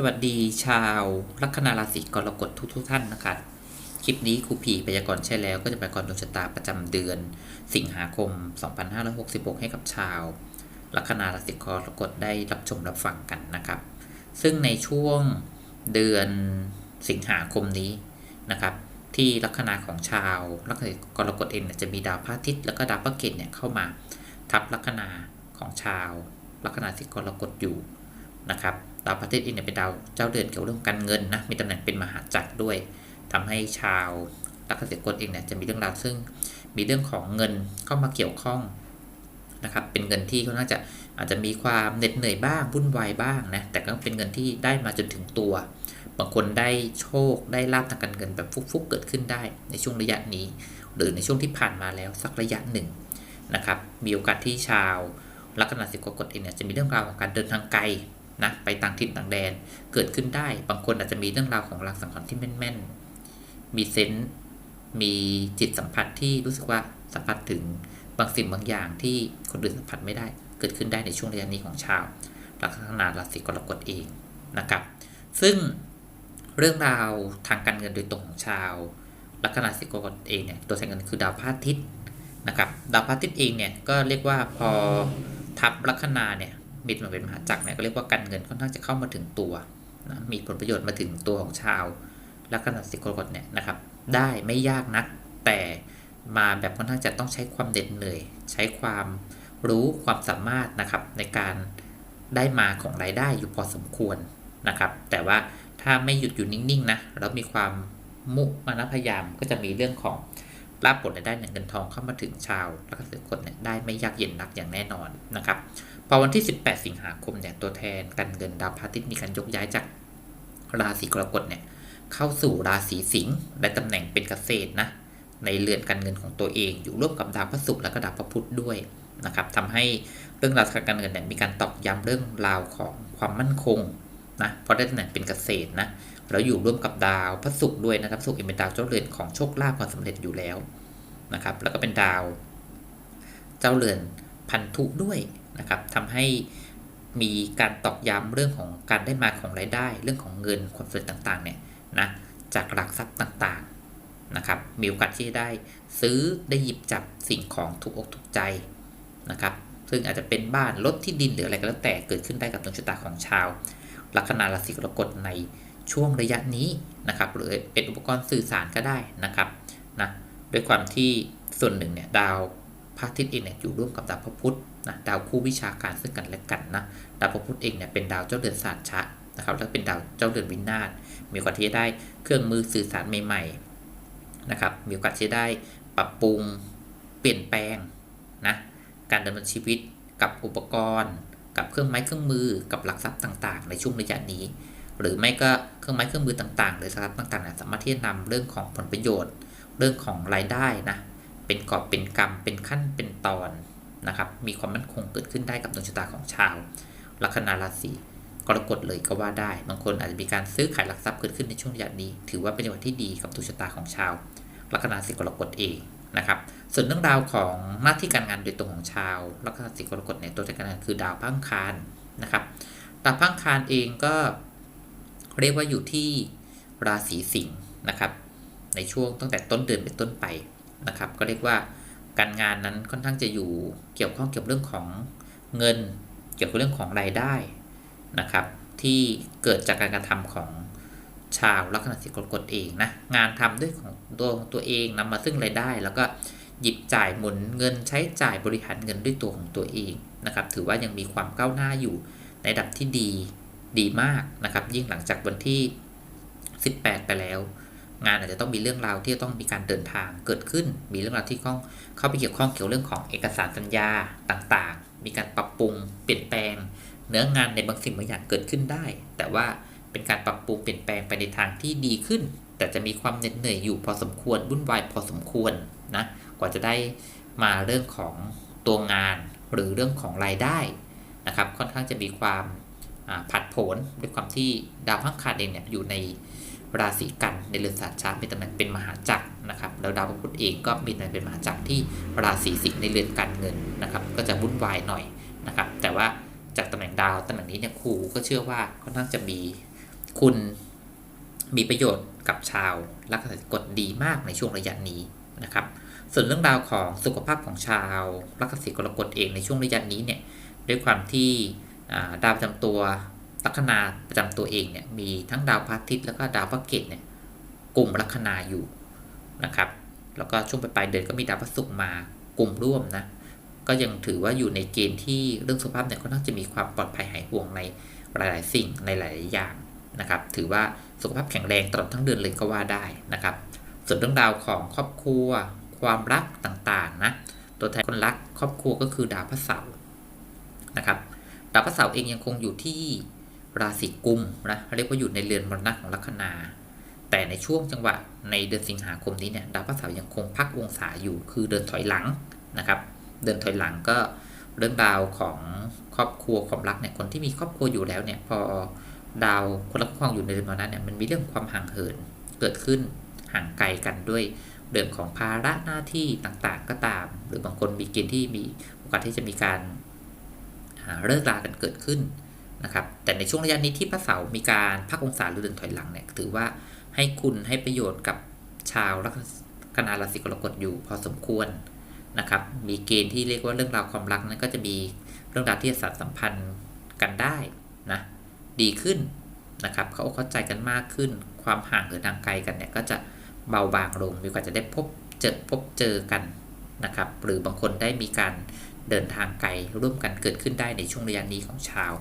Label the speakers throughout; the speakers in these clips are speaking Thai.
Speaker 1: สวัสดีชาวลัคนาราศีกรกฎทุกทุกท่านนะครับคลิปนี้ครูผีพยากรณ์ใช่แล้วก็จะพยากรณ์ดวงชะตาประจำเดือน สิงหาคม 2566 ให้กับชาวลัคนาราศีกรกฎได้รับชมรับฟังกันนะครับ ซึ่งในช่วงเดือนสิงหาคมนี้นะครับ ที่ลัคนาของชาวลัคนากรกฎเองจะมีดาวพระอาทิตย์แล้วก็ดาวพระเกตเนี่ยเข้ามาทับลัคนาของชาวลัคนาราศีกรกฎอยู่ นะครับดาวพระอาทิตย์เองเนี่ยเป็นดาวเจ้าเดือนเกี่ยวเรื่องการเงินนะมีตำแหน่งเป็นมหาจักรด้วยทำให้ชาวลัคนาราศีกรกฎเองเนี่ยจะมีเรื่องราวซึ่งมีเรื่องของเงินเข้ามาเกี่ยวข้องนะครับเป็นเงินที่ค่อนข้าจะอาจจะมีความเหน็ดเหนื่อยบ้างวุ่นวายบ้างนะแต่ก็เป็นเงินที่ได้มาจนถึงตัว บางคนได้โชคได้ลาบทางการเงินแบบฟุกๆเกิดขึ้นได้ในช่วงระยะนี้ หรือในช่วงที่ผ่านมาแล้วสักระยะหนึ่งนะครับมีโอกาสที่ชาวลัคนาราศีกรกฎเองเนี่ยจะมีเรื่องราวของการเดินทางไกล นะไปต่างถิ่นต่างแดนเกิดขึ้นได้ บางคนอาจจะมีเรื่องราวของลางสังหรณ์ที่แม่นๆ มีเซนส์มีจิตสัมผัสที่รู้สึกว่าสัมผัสถึงบางสิ่งบางอย่างที่คนอื่นสัมผัสไม่ได้ เกิดขึ้นได้ในช่วงระยะนี้ของชาวลัคนาราศีกรกฎเองนะครับ ซึ่งเรื่องราวทางการเงินโดยตรงของชาวลัคนาราศีกรกฎเองเนี่ยตัวแทนเงินคือดาวพระอาทิตย์นะครับ ดาวพระอาทิตย์เองเนี่ยก็เรียกว่าพอทับลัคนาเนี่ย มีตำแหน่งเป็นมหาจักรเนี่ยก็เรียกว่าการเงินค่อนข้างจะเข้ามาถึงตัวนะมีผลประโยชน์มาถึงตัวของชาวลัคนาราศีกรกฎเนี่ยนะครับ ได้ไม่ยากนัก แต่มาแบบค่อนข้างจะต้องใช้ความเด็ดเหนื่อย ใช้ความรู้ความสามารถนะครับในการได้มาของรายได้อยู่พอสมควรนะครับ แต่ว่าถ้าไม่หยุดอยู่นิ่งๆนะแล้วมีความมุมานะพยายามก็จะมีเรื่องของลาบผลรายได้เงินทองเข้ามาถึงชาวลัคนาราศีกรกฎเนี่ยได้ไม่ยากเย็นนักอย่างแน่นอนนะครับ พอวันที่ 18 สิงหาคมเนี่ยตัวแทนการเงินดาวพระอาทิตย์มีการยกย้ายจากราศีกรกฎเนี่ยเข้าสู่ราศีสิงห์ได้ตำแหน่งเป็นเกษตรนะในเรือนการเงินของตัวเอง อยู่ร่วมกับดาวพระศุกร์และก็ดาวพระพุธด้วยนะครับทำให้เรื่องราวทางการเงินเนี่ยมีการตอกย้ำเรื่องราวของความมั่นคงนะเพราะได้ตำแหน่งเป็นเกษตรนะแล้วอยู่ร่วมกับดาวพระศุกร์ด้วยนะครับศุกร์เองเป็นดาวเจ้าเรือนของโชคลาภความสำเร็จอยู่แล้วนะครับแล้วก็เป็นดาว เจ้าเรือนพันธุด้วย นะครับทำให้มีการตอกย้ำเรื่องของการได้มาของรายได้ เรื่องของเงินความสำเร็จต่างๆเนี่ยนะจากหลักทรัพย์ต่างๆนะครับมีโอกาสที่จะได้ซื้อได้หยิบจับสิ่งของถูกอกถูกใจนะครับซึ่งอาจจะเป็นบ้านรถที่ดินหรืออะไรก็แล้วแต่เกิดขึ้นได้กับดวงชะตาของชาวลัคนาราศีกรกฎในช่วงระยะนี้นะครับหรือเป็นอุปกรณ์สื่อสารก็ได้นะครับนะด้วยความที่ส่วนหนึ่งเนี่ยดาวพระอาทิตย์เองเนี่ยอยู่ร่วมกับดาวพระพุธ นะดาวคู่วิชาการซึ่งกันและกันนะดาวพระพุธเองเนี่ยเป็นดาวเจ้าเดือนศาสตร์ชะนะครับแล้วเป็นดาวเจ้าเดือนวินาศมีโอกาสที่จะได้เครื่องมือสื่อสารใหม่ๆนะครับมีโอกาสที่ได้ปรับปรุงเปลี่ยนแปลงนะการดำเนินชีวิตกับอุปกรณ์ กับเครื่องไม้เครื่องมือกับหลักทรัพย์ต่างๆ ในช่วงระยะนี้ หรือไม่ก็เครื่องไม้เครื่องมือต่างๆ หรือทรัพย์ต่างๆสามารถที่จะนำเรื่องของผลประโยชน์ เรื่องของรายได้นะเป็นกอบเป็นกรรมเป็นขั้นเป็นตอน นะครับมีความมั่นคงเกิดขึ้นได้กับดวงชะตาของชาวลัคนาราศีกรกฎเลยก็ว่าได้ บางคนอาจจะมีการซื้อขายหลักทรัพย์เกิดขึ้นในช่วงระยะนี้ ถือว่าเป็นจังหวะที่ดีกับดวงชะตาของชาวลัคนาราศีกรกฎเองนะครับส่วนเรื่องราวของหน้าที่การงานโดยตรงของชาวลัคนาราศีกรกฎเนี่ยตัวแทนการงานคือดาวพังคารนะครับดาวพังคารเองก็เรียกว่าอยู่ที่ราศีสิงห์นะครับในช่วงตั้งแต่ต้นเดือนเป็นต้นไปนะครับ ก็เรียกว่า การงานนั้นค่อนข้างจะอยู่เกี่ยวข้องเกี่ยวกับเรื่องของเงิน เกี่ยวกับเรื่องของรายได้นะครับ ที่เกิดจากการกระทำของชาวลัคนาราศีกรกฎเองนะงานทำด้วยของตัวของตัวเองนำมาซึ่งรายได้ แล้วก็หยิบจ่ายหมุนเงินใช้จ่ายบริหารเงินด้วยตัวของตัวเองนะครับ ถือว่ายังมีความก้าวหน้าอยู่ในระดับที่ดีดีมากนะครับ ยิ่งหลังจากวันที่ 18 ไปแล้ว งานอาจจะต้องมีเรื่องราวที่ต้องมีการเดินทางเกิดขึ้น มีเรื่องราวที่ต้องเข้าไปเกี่ยวข้องเกี่ยวเรื่องของเอกสารสัญญาต่างๆ มีการปรับปรุงเปลี่ยนแปลง เนื้องานในบางสิ่งบางอย่างเกิดขึ้นได้ แต่ว่าเป็นการปรับปรุงเปลี่ยนแปลงไปในทางที่ดีขึ้น แต่จะมีความเหน็ดเหนื่อยอยู่พอสมควรวุ่นวายพอสมควรนะกว่าจะได้มาเรื่องของตัวงานหรือเรื่องของรายได้นะครับค่อนข้างจะมีความผัดผนด้วยความที่ดาวพังคารเองเนี่ยอยู่ใน ราศีกันในเรือนศาสตร์ชามีตำแหน่งเป็นมหาจักรนะครับแล้วดาวพระพุธเองก็มีตำแหน่งเป็นมหาจักรที่ราศีสิงห์ในเรือนการเงินนะครับ ก็จะวุ่นวายหน่อยนะครับ แต่ว่าจากตำแหน่งดาวตำแหน่งนี้เนี่ยครูก็เชื่อว่าค่อนข้างจะมีคุณมีประโยชน์กับชาวลัคนาราศีกฎดีมากในช่วงระยะนี้นะครับ ส่วนเรื่องราวของสุขภาพของชาวลัคนาราศีกรกฎเองในช่วงระยะนี้เนี่ยด้วยความที่ดาวประจำตัว ลัคนาประจำตัวเองเนี่ยมีทั้งดาวพระอาทิตย์แล้วก็ดาวพระเกตเนี่ยกลุ่มลัคนาอยู่นะครับแล้วก็ช่วงปลายเดือนก็มีดาวพระศุกร์มากลุ่มร่วมนะก็ยังถือว่าอยู่ในเกณฑ์ที่เรื่องสุขภาพเนี่ยก็น่าจะมีความปลอดภัยหายห่วงในหลาย ๆ สิ่งในหลาย ๆ อย่างนะครับ ถือว่าสุขภาพแข็งแรงตลอดทั้งเดือนเลยก็ว่าได้นะครับ ส่วนเรื่องราวของครอบครัว ความรักต่าง ๆ นะ ตัวแทนคนรักครอบครัวก็คือดาวพระเสาร์นะครับ ดาวพระเสาร์เองยังคงอยู่ที่ ราศีกุมนะเรียกว่าอยู่ในเรือนมรณะของลัคนา แต่ในช่วงจังหวะในเดือนสิงหาคมนี้เนี่ยดาวพระเสาร์ยังคงพักองศาอยู่คือเดินถอยหลังนะครับ เดินถอยหลังก็เรื่องราวของครอบครัวความรักเนี่ยคนที่มีครอบครัวอยู่แล้วเนี่ยพอดาวคนละครองอยู่ในเรือนมรณะเนี่ยมันมีเรื่องความห่างเหินเกิดขึ้นห่างไกลกันด้วยเรื่องของภาระหน้าที่ต่างๆก็ตาม หรือบางคนมีเกณฑ์ที่มีโอกาสที่จะมีการเลิกลากันเกิดขึ้น นะครับแต่ในช่วงระยะนี้ที่พระเสาร์มีการพักองศาหรือเดินถอยหลังเนี่ยถือว่าให้คุณให้ประโยชน์กับชาวลัคนาราศีกรกฎอยู่พอสมควรนะครับมีเกณฑ์ที่เรียกว่าเรื่องราวความรักนั้นก็จะมีเรื่องราวที่สัตสัมพันธ์กันได้นะดีขึ้นนะครับเขาเข้าใจกันมากขึ้น ความห่างหรือทางไกลกันเนี่ยก็จะเบาบางลงมีโอกาสจะได้พบเจอพบเจอกันนะครับหรือบางคนได้มีการเดินทางไกลร่วมกันเกิดขึ้นได้ในช่วงระยะนี้ของชาว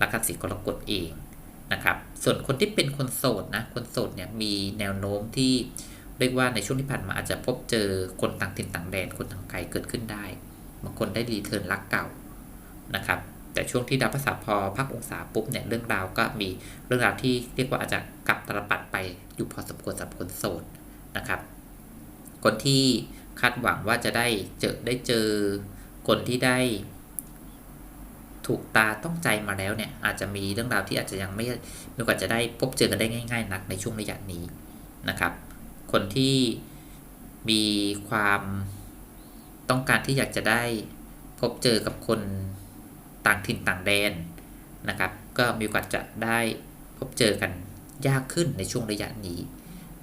Speaker 1: ลัคนาศีกรกฎเองนะครับ ส่วนคนที่เป็นคนโสดนะ คนโสดเนี่ยมีแนวโน้มที่เรียกว่าในช่วงที่ผ่านมาอาจจะพบเจอคนต่างถิ่นต่างแดนคนทางไกลเกิดขึ้นได้ บางคนได้รีเทิร์นรักเก่านะครับ แต่ช่วงที่ดาวพฤหัสพอพักองศาปุ๊บเนี่ยเรื่องราวก็มีเรื่องราวที่เรียกว่าอาจจะกลับตลปัดไปอยู่พอสมควรสำหรับคนโสดนะครับ คนที่คาดหวังว่าจะได้เจอได้เจอคนที่ได้ ถูกตาต้องใจมาแล้วเนี่ยอาจจะมีเรื่องราวที่อาจจะยังไม่มีโอกาสจะได้พบเจอกันได้ง่าย ๆ นักในช่วงระยะนี้นะครับ คนที่มีความต้องการที่อยากจะได้พบเจอกับคนต่างถิ่นต่างแดนนะครับ ก็มีโอกาสจะได้พบเจอกันยากขึ้นในช่วงระยะนี้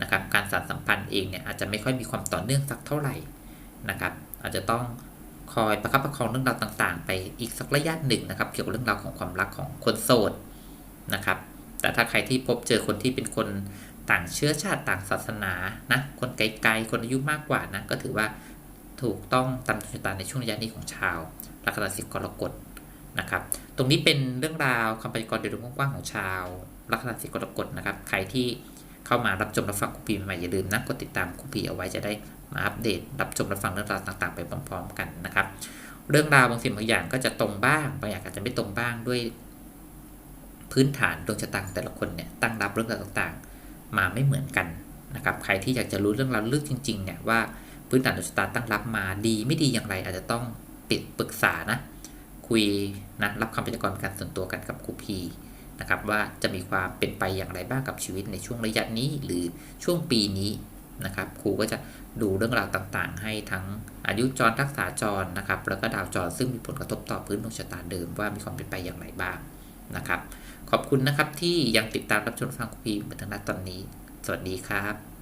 Speaker 1: นะครับ การสานสัมพันธ์เองเนี่ยอาจจะไม่ค่อยมีความต่อเนื่องสักเท่าไหร่นะครับ อาจจะต้อง คอยประคับประคองเรื่องราวต่างๆ ไปอีกสักระยะหนึ่งนะครับ เกี่ยวกับเรื่องราวของความรักของคนโสดนะครับ แต่ถ้าใครที่พบเจอคนที่เป็นคนต่างเชื้อชาติต่างศาสนานะคนไกลๆคนอายุมากกว่านะก็ถือว่าถูกต้องตามดวงชะตาในช่วงระยะนี้ของชาวลัคนาศีกรกฎนะครับ ตรงนี้เป็นเรื่องราวคำพยากรณ์โดยรวมกว้างๆของชาวลัคนาศีกรกฎนะครับ ใครที่ เข้ามารับชมรับฟังคุปปีใหม่อย่าลืมนะกดติดตามคุปปีเอาไว้จะได้มาอัปเดต รับชมรับฟังเรื่องราวต่าง ๆ ไปพร้อม ๆ กันนะครับ เรื่องราวบางสิ่งบางอย่างก็จะตรงบ้างบางอย่างอาจจะไม่ตรงบ้างด้วย พื้นฐานดวงชะตาแต่ละคนเนี่ยตั้งรับเรื่องราวต่างๆ มาไม่เหมือนกันนะครับใครที่อยากจะรู้เรื่องราวลึกจริงๆเนี่ยว่าพื้นฐานดวงชะตาตั้งรับมาดีไม่ดีอย่างไร อาจจะต้องปิดปรึกษานะคุยนะรับคำพยากรณ์การส่วนตัวกันกับครูพี นะครับว่าจะมีความเป็นไปอย่างไรบ้างกับชีวิตในช่วงระยะนี้หรือช่วงปีนี้นะครับครูก็จะดูเรื่องราวต่างๆ ให้ทั้งอายุจรรักษาจรนะครับแล้วก็ดาวจรซึ่งมีผลกระทบต่อพื้นดวงชะตาเดิมว่ามีความเป็นไปอย่างไรบ้างนะครับ ขอบคุณนะครับที่ยังติดตามรับชมฟังครูพีมาถึงณตอนนี้ สวัสดีครับ